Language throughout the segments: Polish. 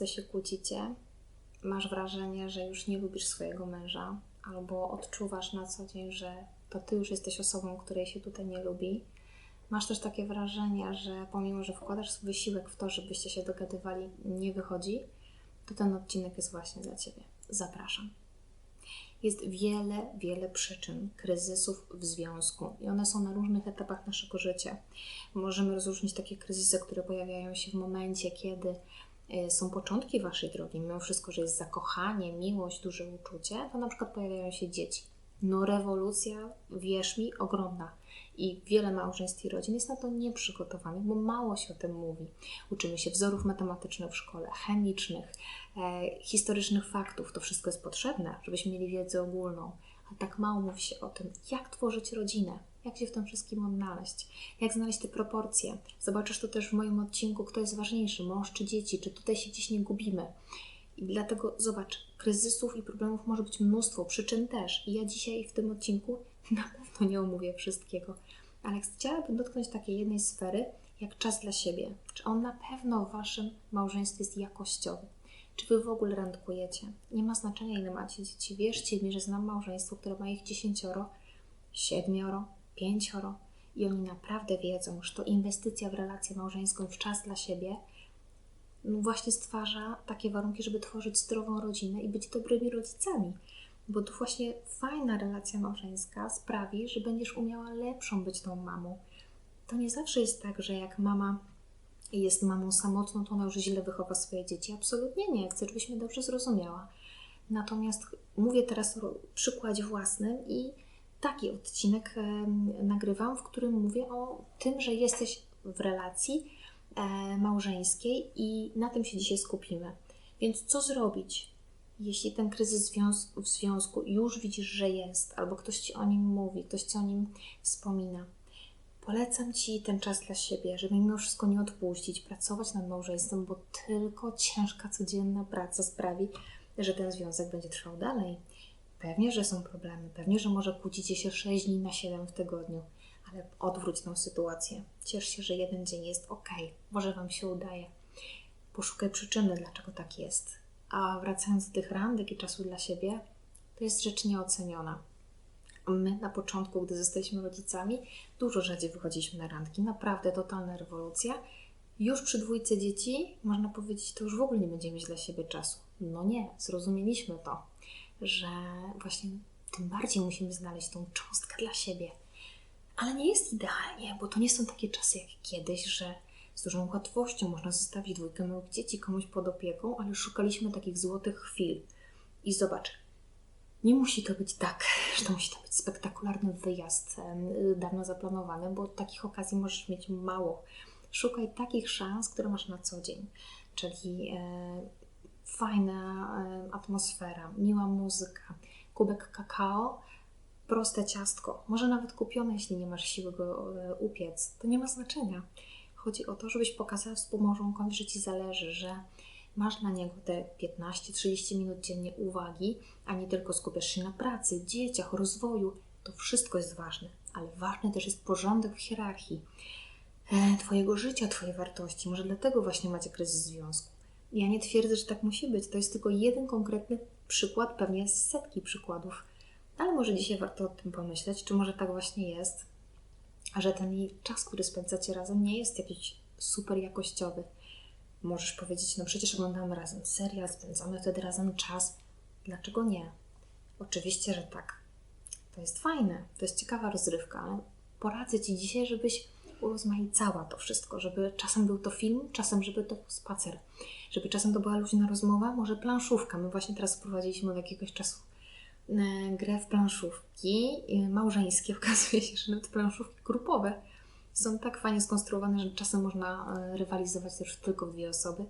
często się kłócicie, masz wrażenie, że już nie lubisz swojego męża, albo odczuwasz na co dzień, że to ty już jesteś osobą, której się tutaj nie lubi. Masz też takie wrażenie, że pomimo, że wkładasz wysiłek w to, żebyście się dogadywali, nie wychodzi, to ten odcinek jest właśnie dla ciebie. Zapraszam. Jest wiele, wiele przyczyn kryzysów w związku i one są na różnych etapach naszego życia. Możemy rozróżnić takie kryzysy, które pojawiają się w momencie, kiedy są początki Waszej drogi, mimo wszystko, że jest zakochanie, miłość, duże uczucie, to na przykład pojawiają się dzieci. No rewolucja, wierz mi, ogromna. I wiele małżeństw i rodzin jest na to nieprzygotowanych, bo mało się o tym mówi. Uczymy się wzorów matematycznych w szkole, chemicznych, e, historycznych faktów. To wszystko jest potrzebne, żebyśmy mieli wiedzę ogólną. A tak mało mówi się o tym, jak tworzyć rodzinę, jak się w tym wszystkim odnaleźć, jak znaleźć te proporcje. Zobaczysz to też w moim odcinku, kto jest ważniejszy, mąż czy dzieci, czy tutaj się gdzieś nie gubimy. I dlatego zobacz, kryzysów i problemów może być mnóstwo, przyczyn też. I ja dzisiaj w tym odcinku na pewno nie omówię wszystkiego, ale chciałabym dotknąć takiej jednej sfery, jak czas dla siebie. Czy on na pewno w waszym małżeństwie jest jakościowy? Czy wy w ogóle randkujecie? Nie ma znaczenia, ile macie dzieci. Wierzcie mi, że znam małżeństwo, które ma ich dziesięcioro, siedmioro, pięcioro i oni naprawdę wiedzą, że to inwestycja w relację małżeńską, w czas dla siebie – właśnie stwarza takie warunki, żeby tworzyć zdrową rodzinę i być dobrymi rodzicami. Bo tu właśnie fajna relacja małżeńska sprawi, że będziesz umiała lepszą być tą mamą. To nie zawsze jest tak, że jak mama jest mamą samotną, to ona już źle wychowa swoje dzieci. Absolutnie nie. Chcę, żebyś mnie dobrze zrozumiała. Natomiast mówię teraz o przykładzie własnym i taki odcinek nagrywam, w którym mówię o tym, że jesteś w relacji, E, małżeńskiej i na tym się dzisiaj skupimy. Więc co zrobić, jeśli ten kryzys w związku już widzisz, że jest, albo ktoś ci o nim mówi, ktoś ci o nim wspomina? Polecam ci ten czas dla siebie, żeby mimo wszystko nie odpuścić, pracować nad małżeństwem, bo tylko ciężka codzienna praca sprawi, że ten związek będzie trwał dalej. Pewnie, że są problemy, pewnie, że może kłócicie się 6 dni na 7 w tygodniu ale odwróć tą sytuację. Ciesz się, że jeden dzień jest ok, może Wam się udaje. Poszukaj przyczyny, dlaczego tak jest. A wracając do tych randek i czasu dla siebie, to jest rzecz nieoceniona. My na początku, gdy zostaliśmy rodzicami, dużo rzadziej wychodziliśmy na randki. Naprawdę totalna rewolucja. Już przy dwójce dzieci, można powiedzieć, to już w ogóle nie będziemy mieć dla siebie czasu. No nie, zrozumieliśmy to, że właśnie tym bardziej musimy znaleźć tą cząstkę dla siebie ale nie jest idealnie, bo to nie są takie czasy jak kiedyś, że z dużą łatwością można zostawić dwójkę małych dzieci komuś pod opieką, ale szukaliśmy takich złotych chwil. I zobacz, nie musi to być tak, że to musi to być spektakularny wyjazd dawno zaplanowany, bo takich okazji możesz mieć mało. Szukaj takich szans, które masz na co dzień, czyli e, fajna atmosfera, miła muzyka, kubek kakao, proste ciastko, może nawet kupione, jeśli nie masz siły go e, upiec, to nie ma znaczenia. Chodzi o to, żebyś pokazała współmałżonkowi, że Ci zależy, że masz dla niego te 15-30 minut dziennie uwagi, a nie tylko skupiasz się na pracy, dzieciach, rozwoju. To wszystko jest ważne, ale ważny też jest porządek w hierarchii e, Twojego życia, Twojej wartości. Może dlatego właśnie macie kryzys związku. Ja nie twierdzę, że tak musi być. To jest tylko jeden konkretny przykład, pewnie setki przykładów ale może dzisiaj warto o tym pomyśleć, czy może tak właśnie jest, że ten czas, który spędzacie razem, nie jest jakiś super jakościowy. Możesz powiedzieć, no przecież oglądamy razem serial, spędzamy wtedy razem czas. Dlaczego nie? Oczywiście, że tak. To jest fajne, to jest ciekawa rozrywka, ale poradzę Ci dzisiaj, żebyś urozmaicała to wszystko, żeby czasem był to film, czasem żeby to był spacer, żeby czasem to była luźna rozmowa, może planszówka. My właśnie teraz wprowadziliśmy od jakiegoś czasu E, grę w planszówki małżeńskie. Okazuje się, że nawet planszówki grupowe są tak fajnie skonstruowane, że czasem można e, rywalizować też tylko w dwie osoby.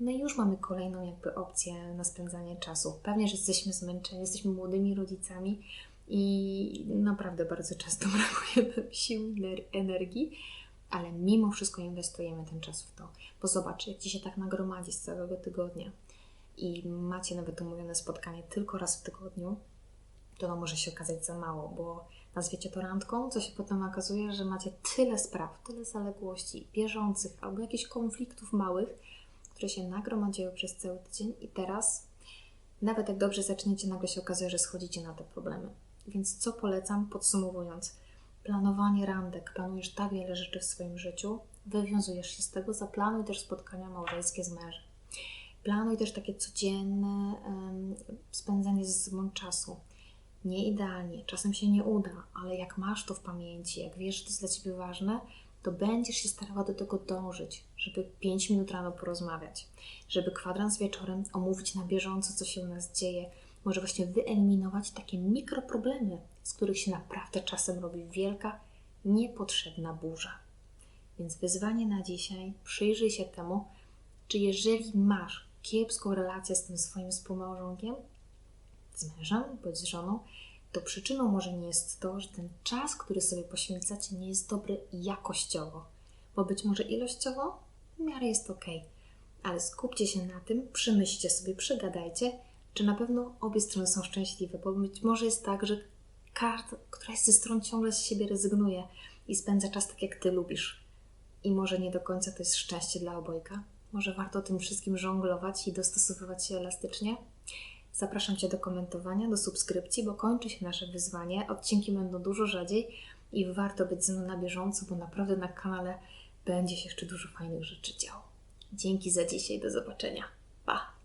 No i już mamy kolejną jakby opcję na spędzanie czasu. Pewnie, że jesteśmy zmęczeni, jesteśmy młodymi rodzicami i naprawdę bardzo często brakuje nam sił, energii, ale mimo wszystko inwestujemy ten czas w to. Bo zobacz, jak Ci się tak nagromadzi z całego tygodnia i macie nawet umówione spotkanie tylko raz w tygodniu, to no może się okazać za mało, bo nazwiecie to randką, co się potem okazuje, że macie tyle spraw, tyle zaległości bieżących albo jakichś konfliktów małych, które się nagromadziły przez cały tydzień i teraz, nawet jak dobrze zaczniecie, nagle się okazuje, że schodzicie na te problemy. Więc co polecam, podsumowując? Planowanie randek. Planujesz tak wiele rzeczy w swoim życiu, wywiązujesz się z tego, zaplanuj też spotkania małżeńskie z mężem. Planuj też takie codzienne um, spędzanie ze sobą czasu. Nie idealnie, czasem się nie uda, ale jak masz to w pamięci, jak wiesz, że to jest dla Ciebie ważne, to będziesz się starała do tego dążyć, żeby 5 minut rano porozmawiać, żeby kwadrans wieczorem omówić na bieżąco, co się u nas dzieje, może właśnie wyeliminować takie mikroproblemy, z których się naprawdę czasem robi wielka, niepotrzebna burza. Więc wyzwanie na dzisiaj, przyjrzyj się temu, czy jeżeli masz kiepską relację z tym swoim współmałżonkiem, z mężem bądź z żoną, to przyczyną może nie jest to, że ten czas, który sobie poświęcacie, nie jest dobry jakościowo, bo być może ilościowo w miarę jest ok, ale skupcie się na tym, przemyślcie sobie, przegadajcie, czy na pewno obie strony są szczęśliwe, bo być może jest tak, że każda, któraś ze stron ciągle z siebie rezygnuje i spędza czas tak, jak ty lubisz. I może nie do końca to jest szczęście dla obojga. Może warto tym wszystkim żonglować i dostosowywać się elastycznie. Zapraszam Cię do komentowania, do subskrypcji, bo kończy się nasze wyzwanie. Odcinki będą dużo rzadziej i warto być ze mną na bieżąco, bo naprawdę na kanale będzie się jeszcze dużo fajnych rzeczy działo. Dzięki za dzisiaj, do zobaczenia. Pa!